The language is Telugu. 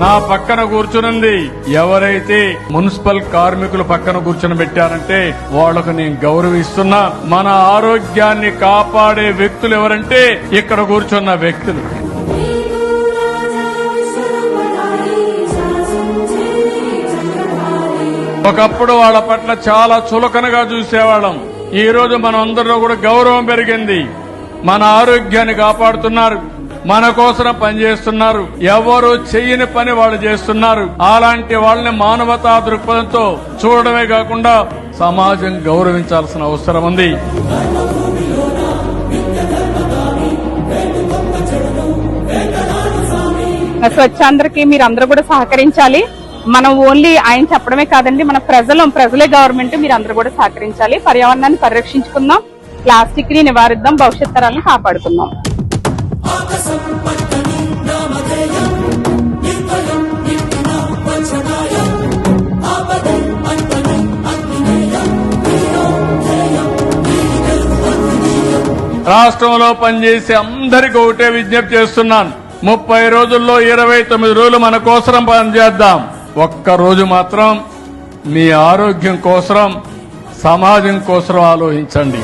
నా పక్కన కూర్చునుంది. ఎవరైతే మున్సిపల్ కార్మికులు పక్కన కూర్చుని పెట్టారంటే వాళ్ళకు నేను గౌరవిస్తున్నా. మన ఆరోగ్యాన్ని కాపాడే వ్యక్తులు ఎవరంటే ఇక్కడ కూర్చున్న వ్యక్తులు. ఒకప్పుడు వాళ్ళ పట్ల చాలా చులకనగా చూసేవాళ్ళం. ఈ రోజు మన అందరిలో కూడా గౌరవం పెరిగింది. మన ఆరోగ్యాన్ని కాపాడుతున్నారు. మన కోసం పనిచేస్తున్నారు ఎవరు చెయ్యని పని వాళ్ళు చేస్తున్నారు. అలాంటి వాళ్ళని మానవతా దృక్పథంతో చూడడమే కాకుండా సమాజం గౌరవించాల్సిన అవసరం ఉంది. స్వచ్ఛాంధ్రకి మీరు అందరూ కూడా సహకరించాలి. మనం ఓన్లీ ఆయన చెప్పడమే కాదండి మన ప్రజలు ప్రజలే గవర్నమెంట్ మీరు అందరూ కూడా సహకరించాలి. పర్యావరణాన్ని పరిరక్షించుకుందాం. ప్లాస్టిక్ని నివారిద్దాం. భవిష్యత్ తరాలను కాపాడుకుందాం. రాష్ట్రంలో పనిచేసే అందరికీ ఒకటే విజ్ఞప్తి చేస్తున్నాను. ముప్పై రోజుల్లో ఇరవై తొమ్మిది రోజులు మన కోసరం పనిచేద్దాం ఒక్క రోజు మాత్రం మీ ఆరోగ్యం కోసరం సమాజం కోసరం ఆలోచించండి.